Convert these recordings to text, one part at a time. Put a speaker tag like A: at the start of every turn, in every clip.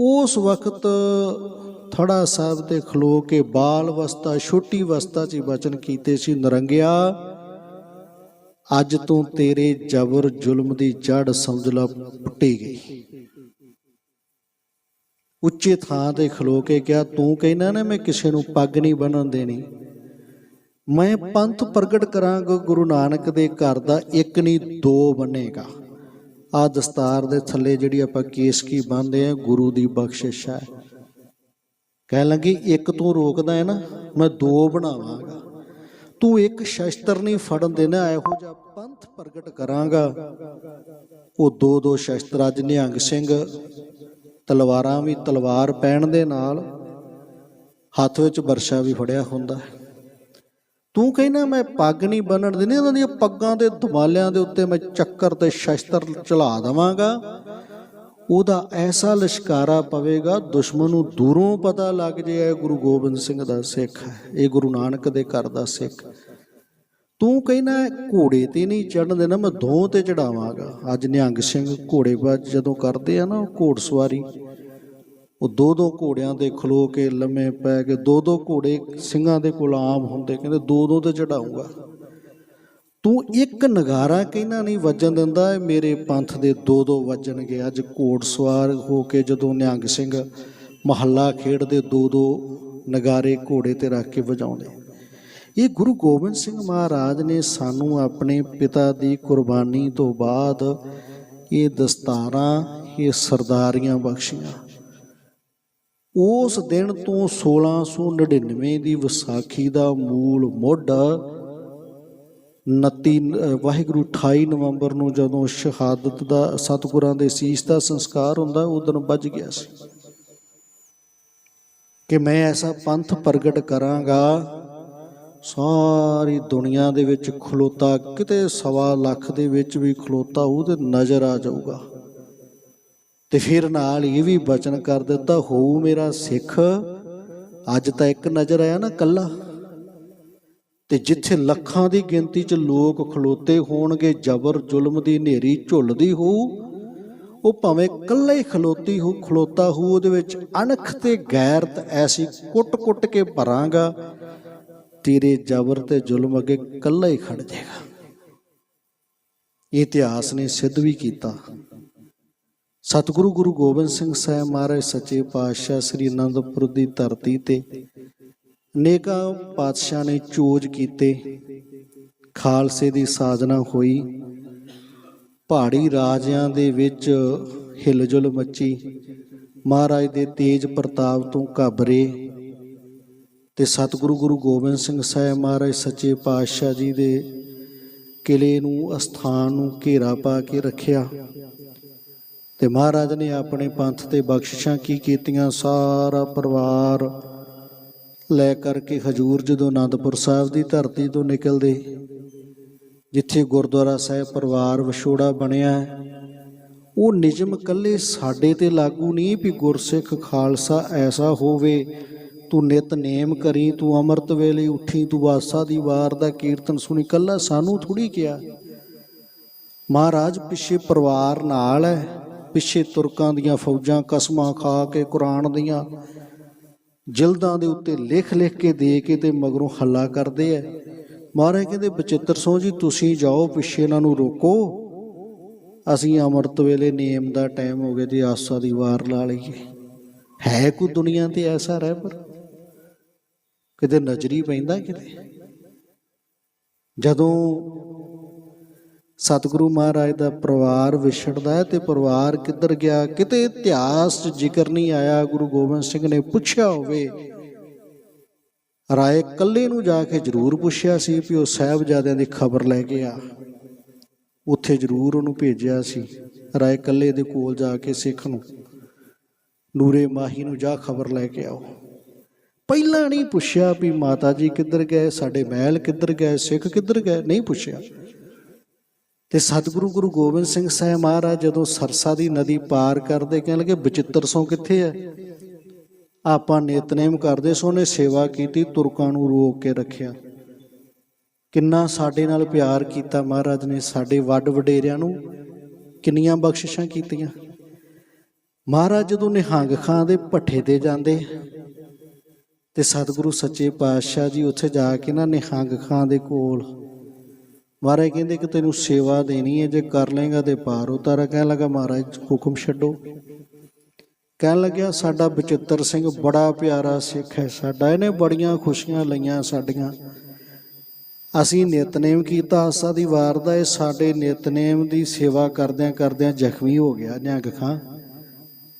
A: ਉਸ ਵਕਤ ਥੜਾ ਸਾਹਿਬ ਤੇ ਖਲੋ ਕੇ ਬਾਲ ਅਵਸਥਾ ਛੋਟੀ ਅਵਸਥਾ 'ਚ ਹੀ ਬਚਨ ਕੀਤੇ ਸੀ, ਨਰੰਗਿਆ, ਅੱਜ ਤੋਂ ਤੇਰੇ ਜ਼ਬਰ ਜ਼ੁਲਮ ਦੀ ਜੜ ਸਮਝ ਲਾ ਪੁੱਟੀ ਗਈ। ਉੱਚੇ ਥਾਂ ਤੇ ਖਲੋ ਕੇ ਕਿਹਾ, ਤੂੰ ਕਹਿੰਦਾ ਨਾ ਮੈਂ ਕਿਸੇ ਨੂੰ ਪੱਗ ਨਹੀਂ ਬੰਨਣ ਦੇਣੀ। ਮੈਂ ਪੰਥ ਪ੍ਰਗਟ ਕਰਾਂਗਾ, ਗੁਰੂ ਨਾਨਕ ਦੇ ਘਰ ਦਾ ਇੱਕ ਨਹੀਂ, ਦੋ ਬਣੇਗਾ ਆ ਦਸਤਾਰ ਦੇ ਥੱਲੇ ਜਿਹੜੀ ਆਪਾਂ ਕੇਸਕੀ ਬੰਨਦੇ ਆ, ਗੁਰੂ ਦੀ ਬਖਸ਼ਿਸ਼ ਹੈ। ਕਹਿ ਲੱਗੀ, ਇੱਕ ਤੂੰ ਰੋਕਦਾ ਹੈ ਨਾ, ਮੈਂ ਦੋ ਬਣਾਵਾਂਗਾ। ਤੂੰ ਇੱਕ ਸ਼ਸਤਰ ਨਹੀਂ ਫੜਨ ਦੇਣਾ, ਇਹੋ ਜਿਹਾ ਪੰਥ ਪ੍ਰਗਟ ਕਰਾਂਗਾ। ਉਹ ਦੋ ਦੋ ਸ਼ਸਤਰ, ਅੱਜ ਨਿਹੰਗ ਸਿੰਘ ਤਲਵਾਰਾਂ ਵੀ ਤਲਵਾਰ ਪੈਣ ਦੇ ਨਾਲ, ਹੱਥ ਵਿੱਚ ਵਰਸ਼ਾ ਵੀ ਫੜਿਆ ਹੁੰਦਾ ਹੈ। ਤੂੰ ਕਹਿੰਦਾ ਮੈਂ ਪੱਗ ਨਹੀਂ ਬੰਨਣ ਦਿੰਦੀ, ਉਹਨਾਂ ਦੀਆਂ ਪੱਗਾਂ ਦੇ ਦੁਮਾਲਿਆਂ ਦੇ ਉੱਤੇ ਮੈਂ ਚੱਕਰ ਤੇ ਸ਼ਸਤਰ ਚਲਾ ਦਵਾਂਗਾ। ਉਹਦਾ ਐਸਾ ਲਸ਼ਕਾਰਾ ਪਵੇਗਾ, ਦੁਸ਼ਮਣ ਨੂੰ ਦੂਰੋਂ ਪਤਾ ਲੱਗ ਜੇ ਇਹ ਗੁਰੂ ਗੋਬਿੰਦ ਸਿੰਘ ਦਾ ਸਿੱਖ ਹੈ, ਇਹ ਗੁਰੂ ਨਾਨਕ ਦੇ ਘਰ ਦਾ ਸਿੱਖ। ਤੂੰ ਕਹਿੰਦਾ ਘੋੜੇ ਤੇ ਨਹੀਂ ਚੜਨ ਦੇਣਾ, ਮੈਂ ਦੋ ਤੇ ਚੜਾਵਾਂਗਾ ਅੱਜ ਨਿਹੰਗ ਸਿੰਘ ਘੋੜੇਬਾਜ਼ ਜਦੋਂ ਕਰਦੇ ਆ ਨਾ, ਘੋੜ ਸਵਾਰੀ ਉਹ ਦੋ ਦੋ ਘੋੜਿਆਂ ਤੇ ਖਲੋ ਕੇ ਲੰਮੇ ਪੈ ਕੇ ਦੋ ਦੋ ਘੋੜੇ ਸਿੰਘਾਂ ਦੇ ਕੋਲ ਆਮ ਹੁੰਦੇ, ਕਹਿੰਦੇ ਦੋ ਦੋ ਤੇ ਚੜਾਉਂਗਾ। ਤੂੰ ਇੱਕ ਨਗਾਰਾ ਕਹਿਣਾ ਨਹੀਂ ਵੱਜਣ ਦਿੰਦਾ ਮੇਰੇ ਪੰਥ ਦੇ ਦੋ ਦੋ ਵੱਜਣਗੇ। ਅੱਜ ਘੋੜ ਸਵਾਰ ਹੋ ਕੇ ਜਦੋਂ ਨਿਹੰਗ ਸਿੰਘ ਮਹੱਲਾ ਖੇਡਦੇ, ਦੋ ਦੋ ਨਗਾਰੇ ਘੋੜੇ ਤੇ ਰੱਖ ਕੇ ਵਜਾਉਂਦੇ। ਇਹ ਗੁਰੂ ਗੋਬਿੰਦ ਸਿੰਘ ਮਹਾਰਾਜ ਨੇ ਸਾਨੂੰ ਆਪਣੇ ਪਿਤਾ ਦੀ ਕੁਰਬਾਨੀ ਤੋਂ ਬਾਅਦ ਇਹ ਦਸਤਾਰਾਂ, ਇਹ ਸਰਦਾਰੀਆਂ ਬਖਸ਼ੀਆਂ। ਉਸ ਦਿਨ ਤੋਂ 1699 ਦੀ ਵਿਸਾਖੀ ਦਾ ਮੂਲ ਮੁੱਢ 29 ਅ, ਵਾਹਿਗੁਰੂ 28 ਨਵੰਬਰ ਨੂੰ ਜਦੋਂ ਸ਼ਹਾਦਤ ਦਾ ਸਤਿਗੁਰਾਂ ਦੇ ਸੀਸ ਦਾ ਸੰਸਕਾਰ ਹੁੰਦਾ ਉਹ ਦਿਨ ਵੱਜ ਗਿਆ ਸੀ। ਕਿ ਮੈਂ ਐਸਾ ਪੰਥ ਪ੍ਰਗਟ ਕਰਾਂਗਾ ਸਾਰੀ ਦੁਨੀਆ ਦੇ ਵਿੱਚ ਖਲੋਤਾ ਕਿਤੇ ਸਵਾ ਲੱਖ ਦੇ ਵਿੱਚ ਵੀ ਖਲੋਤਾ ਉਹਦੇ ਨਜ਼ਰ ਆ ਜਾਊਗਾ। ਤੇ ਫਿਰ ਨਾਲ ਇਹ ਵੀ ਬਚਨ ਕਰ ਦਿੱਤਾ ਹੋ ਮੇਰਾ ਸਿੱਖ, ਅੱਜ ਤਾਂ ਇੱਕ ਨਜ਼ਰ ਆਇਆ ਨਾ ਕੱਲਾ। ਤੇ ਜਿੱਥੇ ਲੱਖਾਂ ਦੀ ਗਿਣਤੀ 'ਚ ਲੋਕ ਖਲੋਤੇ ਹੋਣਗੇ, ਜ਼ਬਰ ਜ਼ੁਲਮ ਦੀ ਹਨੇਰੀ ਝੁੱਲਦੀ ਹੋਊ ਉਹ ਭਾਵੇਂ ਇਕੱਲਾ ਹੀ ਖਲੋਤੀ ਹੋ ਖਲੋਤਾ ਹੋ ਉਹਦੇ ਵਿੱਚ ਅਣਖ ਤੇ ਗੈਰਤ ਐਸੀ ਕੁੱਟ-ਕੁੱਟ ਕੇ ਭਰਾਂਗਾ, ਤੇਰੇ ਜ਼ਬਰ ਤੇ ਜ਼ੁਲਮ ਅੱਗੇ ਇਕੱਲਾ ਹੀ ਖੜ ਜਾਏਗਾ। ਇਤਿਹਾਸ ਨੇ ਸਿੱਧ ਵੀ ਕੀਤਾ। ਸਤਿਗੁਰੂ ਗੁਰੂ ਗੋਬਿੰਦ ਸਿੰਘ ਸਾਹਿਬ ਮਹਾਰਾਜ ਸੱਚੇ ਪਾਤਸ਼ਾਹ ਸ੍ਰੀ ਅਨੰਦਪੁਰ ਦੀ ਧਰਤੀ ਤੇ ਨੇਕਾਂ ਪਾਤਸ਼ਾਹ ਨੇ ਚੋਜ ਕੀਤੇ। ਖਾਲਸੇ ਦੀ ਸਾਜਨਾ ਹੋਈ। ਪਹਾੜੀ ਰਾਜਿਆਂ ਦੇ ਵਿੱਚ ਹਿਲਜੁਲ ਮੱਚੀ। ਮਹਾਰਾਜ ਦੇ ਤੇਜ ਪ੍ਰਤਾਪ ਤੋਂ ਘਬਰੇ। ਤੇ ਸਤਿਗੁਰੂ ਗੁਰੂ ਗੋਬਿੰਦ ਸਿੰਘ ਸਾਹਿਬ ਮਹਾਰਾਜ ਸੱਚੇ ਪਾਤਸ਼ਾਹ ਜੀ ਦੇ ਕਿਲੇ ਨੂੰ, ਅਸਥਾਨ ਨੂੰ ਘੇਰਾ ਪਾ ਕੇ ਰੱਖਿਆ। ਤੇ ਮਹਾਰਾਜ ਨੇ ਆਪਣੇ ਪੰਥ ਤੇ ਬਖਸ਼ਿਸ਼ਾਂ ਕੀ ਕੀਤੀਆਂ, ਸਾਰਾ ਪਰਿਵਾਰ ਲੈ ਕਰਕੇ ਹਜੂਰ ਜਦੋਂ ਆਨੰਦਪੁਰ ਸਾਹਿਬ ਦੀ ਧਰਤੀ ਤੋਂ ਨਿਕਲਦੇ, ਜਿੱਥੇ ਗੁਰਦੁਆਰਾ ਸਾਹਿਬ ਪਰਿਵਾਰ ਵਿਛੋੜਾ ਬਣਿਆ ਉਹ ਨਿਯਮ ਕੱਲੇ ਸਾਡੇ ਤੇ ਲਾਗੂ ਨਹੀਂ ਵੀ ਗੁਰਸਿੱਖ ਖਾਲਸਾ ਐਸਾ ਹੋਵੇ, ਤੂੰ ਨਿਤਨੇਮ ਕਰੀ, ਤੂੰ ਅੰਮ੍ਰਿਤ ਵੇਲੇ ਉੱਠੀ, ਤੂੰ ਵਾਸਾ ਦੀ ਵਾਰ ਦਾ ਕੀਰਤਨ ਸੁਣੀ ਕੱਲਾ ਸਾਨੂੰ ਥੋੜੀ ਕਿਹਾ। ਮਹਾਰਾਜ ਪਿੱਛੇ ਪਰਿਵਾਰ ਨਾਲ ਹੈ ਪਿੱਛੇ ਤੁਰਕਾਂ ਦੀਆਂ ਫੌਜਾਂ ਕਸਮਾਂ ਖਾ ਕੇ ਕੁਰਾਨ ਦੀਆਂ ਜਿਲਦਾਂ ਦੇ ਉੱਤੇ ਲਿਖ ਲਿਖ ਕੇ ਦੇ ਕੇ ਤੇ ਮਗਰੋਂ ਹੱਲਾ ਕਰਦੇ ਐ। ਮਹਾਰਾਜ ਕਹਿੰਦੇ, ਬਚਿੱਤਰ ਸੋ ਜੀ, ਤੁਸੀਂ ਜਾਓ, ਪਿੱਛੇ ਇਹਨਾਂ ਨੂੰ ਰੋਕੋ। ਅਸੀਂ ਅੰਮ੍ਰਿਤ ਵੇਲੇ ਨੇਮ ਦਾ ਟਾਈਮ ਹੋ ਗਿਆ ਜੀ ਆਸਾ ਦੀ ਵਾਰ ਲਾ ਲਈਏ। ਹੈ ਕੋਈ ਦੁਨੀਆ ਤੇ ਐਸਾ ਰਹਿ ਪਰ ਕਿਤੇ ਨਜ਼ਰੀ ਪੈਂਦਾ ਕਿਤੇ? ਜਦੋਂ ਸਤਿਗੁਰੂ ਮਹਾਰਾਜ ਦਾ ਪਰਿਵਾਰ ਵਿਛੜਦਾ ਹੈ ਤੇ ਪਰਿਵਾਰ ਕਿੱਧਰ ਗਿਆ? ਕਿਤੇ ਇਤਿਹਾਸ 'ਚ ਜ਼ਿਕਰ ਨਹੀਂ ਆਇਆ, ਗੁਰੂ ਗੋਬਿੰਦ ਸਿੰਘ ਨੇ ਪੁੱਛਿਆ ਹੋਵੇ। ਰਾਏ ਕੱਲੇ ਨੂੰ ਜਾ ਕੇ ਜ਼ਰੂਰ ਪੁੱਛਿਆ ਸੀ ਵੀ ਉਹ ਸਾਹਿਬਜ਼ਾਦਿਆਂ ਦੀ ਖਬਰ ਲੈ ਕੇ ਆ। ਉੱਥੇ ਜ਼ਰੂਰ ਉਹਨੂੰ ਭੇਜਿਆ ਸੀ, ਰਾਏ ਕੱਲੇ ਦੇ ਕੋਲ ਜਾ ਕੇ ਸਿੱਖ ਨੂੰ। ਨੂਰੇ ਮਾਹੀ ਨੂੰ ਜਾ ਖਬਰ ਲੈ ਕੇ ਆਓ। ਪਹਿਲਾਂ ਨਹੀਂ ਪੁੱਛਿਆ ਵੀ ਮਾਤਾ ਜੀ ਕਿੱਧਰ ਗਏ, ਸਾਡੇ ਮਹਿਲ ਕਿੱਧਰ ਗਏ, ਸਿੱਖ ਕਿੱਧਰ ਗਏ, ਨਹੀਂ ਪੁੱਛਿਆ। ਤੇ ਸਤਿਗੁਰੂ ਗੁਰੂ ਗੋਬਿੰਦ ਸਿੰਘ ਸਾਹਿਬ ਮਹਾਰਾਜ ਜਦੋਂ ਸਰਸਾ ਦੀ ਨਦੀ ਪਾਰ ਕਰਦੇ, ਕਹਿਣ ਲੱਗੇ ਬਚਿੱਤਰ ਸੋ ਕਿੱਥੇ ਹੈ ਆਪਾਂ ਨਿਤਨੇਮ ਕਰਦੇ ਸੋ ਨੇ ਸੇਵਾ ਕੀਤੀ, ਤੁਰਕਾਂ ਨੂੰ ਰੋਕ ਕੇ ਰੱਖਿਆ। ਕਿੰਨਾ ਸਾਡੇ ਨਾਲ ਪਿਆਰ ਕੀਤਾ ਮਹਾਰਾਜ ਨੇ, ਸਾਡੇ ਵੱਡ ਵਡੇਰਿਆਂ ਨੂੰ ਕਿੰਨੀਆਂ ਬਖਸ਼ਿਸ਼ਾਂ ਕੀਤੀਆਂ। ਮਹਾਰਾਜ ਜਦੋਂ ਨਿਹੰਗ ਖਾਂ ਦੇ ਭੱਠੇ ਤੇ ਜਾਂਦੇ ਤੇ ਸਤਿਗੁਰੂ ਸੱਚੇ ਪਾਤਸ਼ਾਹ ਜੀ ਉੱਥੇ ਜਾ ਕੇ ਨਾ ਨਿਹੰਗ ਖਾਂ ਦੇ ਕੋਲ ਮਹਾਰਾਜ ਕਹਿੰਦੇ ਕਿ ਤੈਨੂੰ ਸੇਵਾ ਦੇਣੀ ਹੈ, ਜੇ ਕਰ ਲੇਗਾ ਤੇ ਪਾਰ ਉਤਾਰਾ ਕਹਿਣ ਲੱਗਾ, ਮਹਾਰਾਜ, ਹੁਕਮ ਛੱਡੋ। ਕਹਿਣ ਲੱਗਿਆ, ਸਾਡਾ ਬਚਿੱਤਰ ਸਿੰਘ ਬੜਾ ਪਿਆਰਾ ਸਿੱਖ ਹੈ, ਸਾਡਾ ਇਹਨੇ ਬੜੀਆਂ ਖੁਸ਼ੀਆਂ ਲਈਆਂ ਸਾਡੀਆਂ। ਅਸੀਂ ਨਿਤਨੇਮ ਕੀਤਾ ਆਸਾ ਦੀ ਵਾਰ ਦਾ ਇਹ ਸਾਡੇ ਨਿਤਨੇਮ ਦੀ ਸੇਵਾ ਕਰਦਿਆਂ ਕਰਦਿਆਂ ਜ਼ਖਮੀ ਹੋ ਗਿਆ, ਨਿਹੰਗ ਖਾਂ।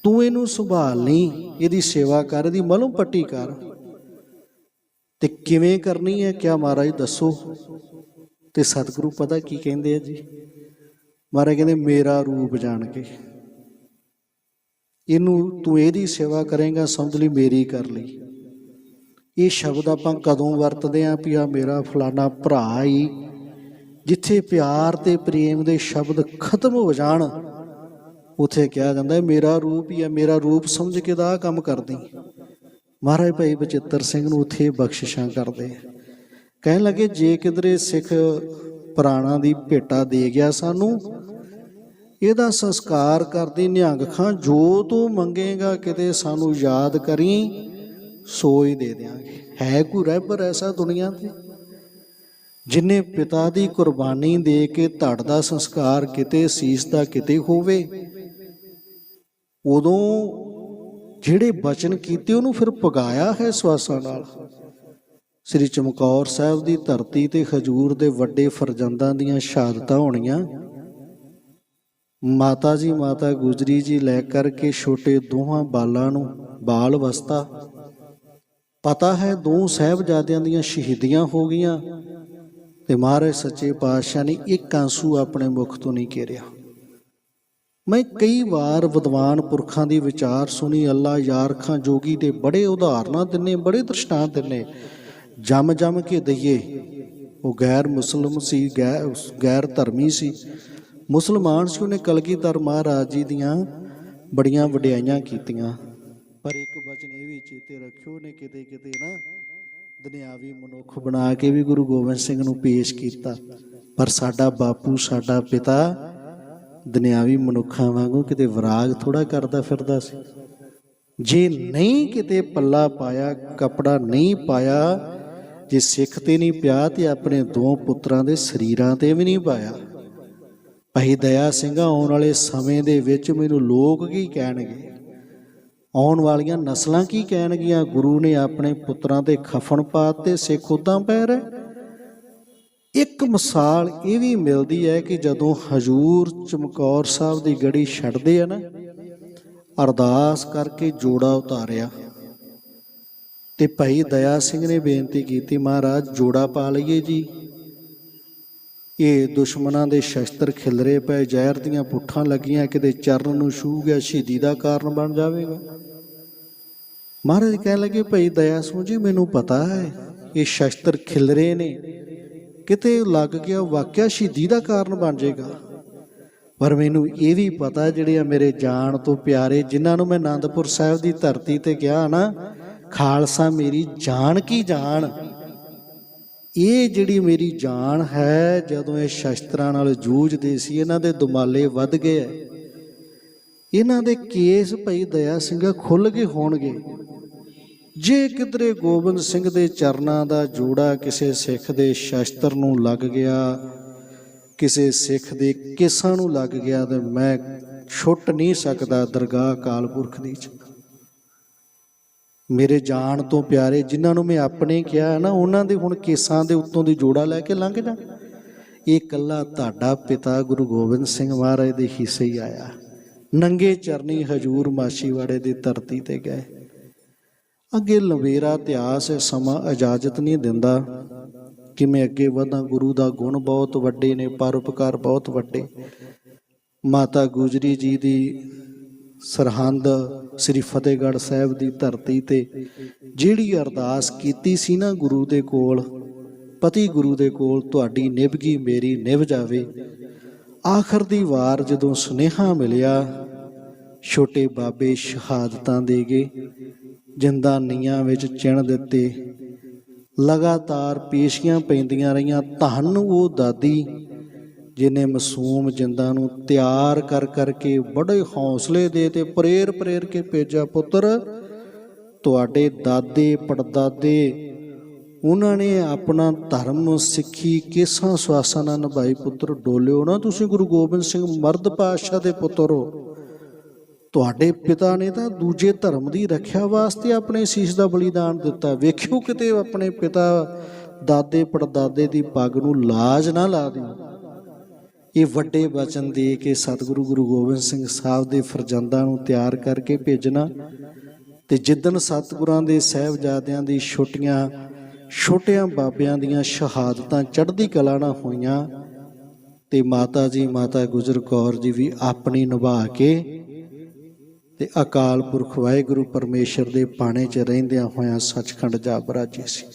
A: ਤੂੰ ਇਹਨੂੰ ਸੰਭਾਲ ਲਈ, ਇਹਦੀ ਸੇਵਾ ਕਰ, ਇਹਦੀ ਮਲਮ ਪੱਟੀ ਕਰ। ਤੇ ਕਿਵੇਂ ਕਰਨੀ ਹੈ, ਕਿਆ ਮਹਾਰਾਜ ਦੱਸੋ? ਤੇ ਸਤਿਗੁਰੂ ਪਤਾ ਕੀ ਕਹਿੰਦੇ ਆ ਜੀ? ਮਹਾਰਾਜ ਕਹਿੰਦੇ, ਮੇਰਾ ਰੂਪ ਜਾਣ ਕੇ। ਇਹਨੂੰ ਤੂੰ ਇਹਦੀ ਸੇਵਾ ਕਰੇਗਾ, ਸਮਝ ਲਈ ਮੇਰੀ ਕਰ ਲਈ। ਇਹ ਸ਼ਬਦ ਆਪਾਂ ਕਦੋਂ ਵਰਤਦੇ ਆਂ ਵੀ ਆ ਮੇਰਾ ਫਲਾਣਾ ਭਰਾ ਹੀ ਜਿੱਥੇ ਪਿਆਰ ਤੇ ਪ੍ਰੇਮ ਦੇ ਸ਼ਬਦ ਖਤਮ ਹੋ ਜਾਣ, ਉਥੇ ਕਿਹਾ ਜਾਂਦਾ ਹੈ, ਮੇਰਾ ਰੂਪ ਹੀ ਹੈ ਮੇਰਾ ਰੂਪ ਸਮਝ ਕੇ ਦਾ ਕੰਮ ਕਰਦੀ ਮਹਾਰਾਜ ਭਾਈ ਬਚਿੱਤਰ ਸਿੰਘ ਨੂੰ ਉਥੇ ਬਖਸ਼ਿਸ਼ਾਂ ਕਰਦੇ ਆ। ਕਹਿਣ ਲੱਗੇ, ਜੇ ਕਿਧਰੇ ਸਿੱਖ ਪ੍ਰਾਣਾ ਦੀ ਭੇਟਾ ਦੇ ਗਿਆ ਸਾਨੂੰ, ਇਹਦਾ ਸੰਸਕਾਰ ਕਰਦੀ ਨਿਹੰਗ ਖਾਂ, ਜੋ ਤੂੰ ਮੰਗੇਗਾ ਕਿਤੇ ਸਾਨੂੰ ਯਾਦ ਕਰੀ, ਸੋ ਹੀ ਦੇ ਦਿਆਂਗੇ। ਹੈ ਕੋਈ ਰਹਿਬਰ ਐਸਾ ਦੁਨੀਆ ਤੇ? ਜਿਨੇ ਪਿਤਾ ਦੀ ਕੁਰਬਾਨੀ ਦੇ ਕੇ ਧੜ ਦਾ ਸੰਸਕਾਰ ਕਿਤੇ, ਸੀਸ ਦਾ ਕਿਤੇ ਹੋਵੇ, ਉਦੋਂ ਜਿਹੜੇ ਬਚਨ ਕੀਤੇ ਉਹਨੂੰ ਫਿਰ ਪਗਾਇਆ ਹੈ ਸਵਾਸਾਂ ਨਾਲ। ਸ੍ਰੀ ਚਮਕੌਰ ਸਾਹਿਬ ਦੀ ਧਰਤੀ ਤੇ ਖਜੂਰ ਦੇ ਵੱਡੇ ਫਰਜ਼ੰਦਾਂ ਦੀਆਂ ਸ਼ਹਾਦਤਾਂ ਹੋਣੀਆਂ। ਮਾਤਾ ਜੀ, ਮਾਤਾ ਗੁਜਰੀ ਜੀ ਲੈ ਕਰਕੇ ਛੋਟੇ ਦੋਹਾਂ ਬਾਲਾਂ ਨੂੰ ਬਾਲ ਵਸਤਾ। ਪਤਾ ਹੈ ਦੋ ਸਾਹਿਬਜ਼ਾਦਿਆਂ ਦੀਆਂ ਸ਼ਹੀਦੀਆਂ ਹੋ ਗਈਆਂ ਤੇ ਮਹਾਰਾਜ ਸੱਚੇ ਪਾਤਸ਼ਾਹ ਨੇ ਇੱਕ ਆਂਸੂ ਆਪਣੇ ਮੁਖ ਤੋਂ ਨਹੀਂ ਕੇਰਿਆ। ਮੈਂ ਕਈ ਵਾਰ ਵਿਦਵਾਨ ਪੁਰਖਾਂ ਦੀ ਵਿਚਾਰ ਸੁਣੀ, ਅੱਲਾ ਯਾਰ ਖਾਂ ਜੋਗੀ ਦੇ ਬੜੇ ਉਦਾਹਰਨਾਂ ਦਿੰਨੇ, ਬੜੇ ਦ੍ਰਿਸ਼ਟਾਂਤ ਦਿੰਨੇ। ਜੰਮ ਜੰਮ ਕੇ ਦਈਏ। ਉਹ ਗੈਰ ਮੁਸਲਮ ਸੀ ਗੈਰ ਗੈਰ ਧਰਮੀ ਸੀ। ਮੁਸਲਮਾਨ ਸੀ, ਉਹਨੇ ਕਲਗੀਧਰ ਮਹਾਰਾਜ ਜੀ ਦੀਆਂ ਬੜੀਆਂ ਵਡਿਆਈਆਂ ਕੀਤੀਆਂ। ਪਰ ਇੱਕ ਬਚਨ ਇਹ ਵੀ ਚੇਤੇ ਰੱਖਿਓ ਨੇ ਕਿਤੇ ਕਿਤੇ ਨਾ ਦੁਨਿਆਵੀ ਮਨੁੱਖ ਬਣਾ ਕੇ ਵੀ ਗੁਰੂ ਗੋਬਿੰਦ ਸਿੰਘ ਨੂੰ ਪੇਸ਼ ਕੀਤਾ। ਪਰ ਸਾਡਾ ਬਾਪੂ, ਸਾਡਾ ਪਿਤਾ ਦੁਨਿਆਵੀ ਮਨੁੱਖਾਂ ਵਾਂਗੂ ਕਿਤੇ ਵਿਰਾਗ ਥੋੜਾ ਕਰਦਾ ਫਿਰਦਾ ਸੀ। ਜੇ ਨਹੀਂ ਕਿਤੇ ਪੱਲਾ ਪਾਇਆ, ਕਪੜਾ ਨਹੀਂ ਪਾਇਆ ਜੇ ਸਿੱਖ ਤੇ ਨਹੀਂ ਪਿਆ ਤੇ ਆਪਣੇ ਦੋ ਪੁੱਤਰਾਂ ਦੇ ਸਰੀਰਾਂ ਤੇ ਵੀ ਨਹੀਂ ਪਾਇਆ। ਭਾਈ ਦਇਆ ਸਿੰਘ, ਆਉਣ ਵਾਲੇ ਸਮੇਂ ਦੇ ਵਿੱਚ ਮੈਨੂੰ ਲੋਕ ਕੀ ਕਹਿਣਗੇ? ਆਉਣ ਵਾਲੀਆਂ ਨਸਲਾਂ ਕੀ ਕਹਿਣਗੀਆਂ? ਗੁਰੂ ਨੇ ਆਪਣੇ ਪੁੱਤਰਾਂ ਤੇ ਖਫਨ ਪਾਤੇ ਸਿੱਖ ਉਦਾਂ ਪੈ ਰਹੇ ਇੱਕ ਮਿਸਾਲ ਇਹ ਵੀ ਮਿਲਦੀ ਹੈ ਕਿ ਜਦੋਂ ਹਜੂਰ ਚਮਕੌਰ ਸਾਹਿਬ ਦੀ ਗੜੀ ਛੱਡਦੇ ਆ ਨਾ, ਅਰਦਾਸ ਕਰਕੇ ਜੋੜਾ ਉਤਾਰਿਆ। ਤੇ ਭਾਈ ਦਇਆ ਸਿੰਘ ਨੇ ਬੇਨਤੀ ਕੀਤੀ, ਮਹਾਰਾਜ, ਜੋੜਾ ਪਾ ਲਈਏ ਜੀ। ਇਹ ਦੁਸ਼ਮਣਾਂ ਦੇ ਸ਼ਸਤਰ ਖਿਲਰੇ ਪਏ, ਜ਼ਹਿਰ ਦੀਆਂ ਪੁੱਠਾਂ ਲੱਗੀਆਂ, ਕਿਤੇ ਚਰਨ ਨੂੰ ਛੂ ਗਿਆ, ਸ਼ਹੀਦੀ ਦਾ ਕਾਰਨ ਬਣ ਜਾਵੇਗਾ। ਮਹਾਰਾਜ ਕਹਿਣ ਲੱਗੇ, ਭਾਈ ਦਇਆ ਸਿੰਘ ਜੀ, ਮੈਨੂੰ ਪਤਾ ਹੈ, ਇਹ ਸ਼ਸਤਰ ਖਿਲਰੇ ਨੇ। ਕਿਤੇ ਲੱਗ ਗਿਆ, ਵਾਕਿਆ ਸ਼ਹੀਦੀ ਦਾ ਕਾਰਨ ਬਣ ਜਾਏਗਾ। ਪਰ ਮੈਨੂੰ ਇਹ ਵੀ ਪਤਾ ਜਿਹੜੇ ਆ ਮੇਰੇ ਜਾਣ ਤੋਂ ਪਿਆਰੇ, ਜਿਨ੍ਹਾਂ ਨੂੰ ਮੈਂ ਆਨੰਦਪੁਰ ਸਾਹਿਬ ਦੀ ਧਰਤੀ ਤੇ ਗਿਆ ਨਾ ਖਾਲਸਾ ਮੇਰੀ ਜਾਨ ਕੀ ਜਾਨ? ਇਹ ਜਿਹੜੀ ਮੇਰੀ ਜਾਨ ਹੈ, ਜਦੋਂ ਇਹ ਸ਼ਸਤਰਾਂ ਨਾਲ ਜੂਝਦੇ ਸੀ, ਇਹਨਾਂ ਦੇ ਦੁਮਾਲੇ ਵੱਧ ਗਏ ਐ। ਇਹਨਾਂ ਦੇ ਕੇਸ ਭਈ ਦਇਆ ਸਿੰਘਾ ਖੁੱਲ ਗਏ ਹੋਣਗੇ। ਜੇ ਕਿਧਰੇ ਗੋਬਿੰਦ ਸਿੰਘ ਦੇ ਚਰਨਾਂ ਦਾ ਜੋੜਾ ਕਿਸੇ ਸਿੱਖ ਦੇ ਸ਼ਸਤਰ ਨੂੰ ਲੱਗ ਗਿਆ, ਕਿਸੇ ਸਿੱਖ ਦੇ ਕੇਸਾਂ ਨੂੰ ਲੱਗ ਗਿਆ, ਤੇ ਮੈਂ ਛੁੱਟ ਨਹੀਂ ਸਕਦਾ ਦਰਗਾਹ ਅਕਾਲ ਪੁਰਖ ਦੀ ਚ। ਮੇਰੇ ਜਾਣ ਤੋਂ ਪਿਆਰੇ ਜਿਨ੍ਹਾਂ ਨੂੰ ਮੈਂ ਆਪਣੇ ਕਿਹਾ ਨਾ, ਉਹਨਾਂ ਦੇ ਹੁਣ ਕੇਸਾਂ ਦੇ ਉੱਤੋਂ ਦੀ ਜੋੜਾ ਲੈ ਕੇ ਲੰਘ ਜਾ। ਇਹ ਕੱਲਾ ਤੁਹਾਡਾ ਪਿਤਾ ਗੁਰੂ ਗੋਬਿੰਦ ਸਿੰਘ ਮਹਾਰਾਜ ਦੇ ਹਿੱਸੇ ਹੀ ਆਇਆ। ਨੰਗੇ ਚਰਨੀ ਹਜੂਰ ਮਾਸ਼ੀਵਾੜੇ ਦੀ ਧਰਤੀ ਤੇ ਗਏ। ਅੱਗੇ ਲਵੇਰਾ ਇਤਿਹਾਸ ਹੈ, ਸਮਾਂ ਇਜਾਜ਼ਤ ਨਹੀਂ ਦਿੰਦਾ ਕਿ ਮੈਂ ਅੱਗੇ ਵਧਾਂ। ਗੁਰੂ ਦਾ ਗੁਣ ਬਹੁਤ ਵੱਡੇ ਨੇ ਪਰਉਪਕਾਰ ਬਹੁਤ ਵੱਡੇ। ਮਾਤਾ ਗੁਜਰੀ ਜੀ ਦੀ ਸਰਹੰਦ ਸ੍ਰੀ ਫਤਿਹਗੜ੍ਹ ਸਾਹਿਬ ਦੀ ਧਰਤੀ ਤੇ ਜਿਹੜੀ ਅਰਦਾਸ ਕੀਤੀ ਸੀ ਨਾ ਗੁਰੂ ਦੇ ਕੋਲ, ਪਤੀ ਗੁਰੂ ਦੇ ਕੋਲ, ਤੁਹਾਡੀ ਨਿਭਗੀ ਮੇਰੀ ਨਿਭ ਜਾਵੇ। ਆਖਰ ਦੀ ਵਾਰ ਜਦੋਂ ਸੁਨੇਹਾ ਮਿਲਿਆ, ਛੋਟੇ ਬਾਬੇ ਸ਼ਹਾਦਤਾਂ ਦੇ ਗਏ ਜਿੰਦਾ ਨੀਆਂ ਵਿੱਚ ਚਿਣ ਦਿੱਤੇ। ਲਗਾਤਾਰ ਪੇਸ਼ੀਆਂ ਪੈਂਦੀਆਂ ਰਹੀਆਂ ਧੰਨ ਉਹ ਦਾਦੀ ਜਿਨੇ ਮਾਸੂਮ ਜਿੰਦਾਂ ਨੂੰ ਤਿਆਰ ਕਰ ਕਰਕੇ ਬੜੇ ਹੌਸਲੇ ਦੇ ਤੇ ਪ੍ਰੇਰ ਪ੍ਰੇਰ ਕੇ ਭੇਜਿਆ ਪੁੱਤਰ, ਤੁਹਾਡੇ ਦਾਦੇ ਪੜਦਾਦੇ, ਉਹਨਾਂ ਨੇ ਆਪਣਾ ਧਰਮ ਸਿੱਖੀ ਕਿਸਾਂ ਸਵਾਸਾਂ ਨਾਲ ਨਿਭਾਈ ਪੁੱਤਰ, ਡੋਲਿਓ ਨਾ ਤੁਸੀਂ ਗੁਰੂ ਗੋਬਿੰਦ ਸਿੰਘ ਮਰਦ ਪਾਤਸ਼ਾਹ ਦੇ ਪੁੱਤਰ ਹੋ। ਤੁਹਾਡੇ ਪਿਤਾ ਨੇ ਤਾਂ ਦੂਜੇ ਧਰਮ ਦੀ ਰੱਖਿਆ ਵਾਸਤੇ ਆਪਣੇ ਸੀਸ ਦਾ ਬਲੀਦਾਨ ਦਿੱਤਾ। ਵੇਖਿਓ ਕਿਤੇ ਆਪਣੇ ਪਿਤਾ ਦਾਦੇ ਪੜਦਾਦੇ ਦੀ ਪੱਗ ਨੂੰ ਲਾਜ ਨਾ ਲਾ ਦਿਓ ਇਹ ਵੱਡੇ ਬਚਨ ਦੇ ਕੇ ਸਤਿਗੁਰੂ ਗੁਰੂ ਗੋਬਿੰਦ ਸਿੰਘ ਸਾਹਿਬ ਦੇ ਫਰਜ਼ੰਦਾਂ ਨੂੰ ਤਿਆਰ ਕਰਕੇ ਭੇਜਣਾ ਤੇ ਜਿੱਦਣ ਸਤਿਗੁਰਾਂ ਦੇ ਸਹਿਬਜ਼ਾਦਿਆਂ ਦੀ ਛੋਟੀਆਂ, ਛੋਟਿਆਂ ਬਾਬਿਆਂ ਦੀਆਂ ਸ਼ਹਾਦਤਾਂ ਚੜ੍ਹਦੀ ਕਲਾ ਨਾਲ ਹੋਈਆਂ ਤੇ ਮਾਤਾ ਜੀ, ਮਾਤਾ ਗੁਜਰ ਕੌਰ ਜੀ ਵੀ ਆਪਣੀ ਨਿਭਾ ਕੇ ਤੇ ਅਕਾਲ ਪੁਰਖ ਵਾਹਿਗੁਰੂ ਪਰਮੇਸ਼ਰ ਦੇ ਪਾਣੇ 'ਚ ਰਹਿੰਦਿਆਂ ਹੋਇਆਂ ਸੱਚਖੰਡ ਜਾ ਬਰਾਜੇ ਸੀ।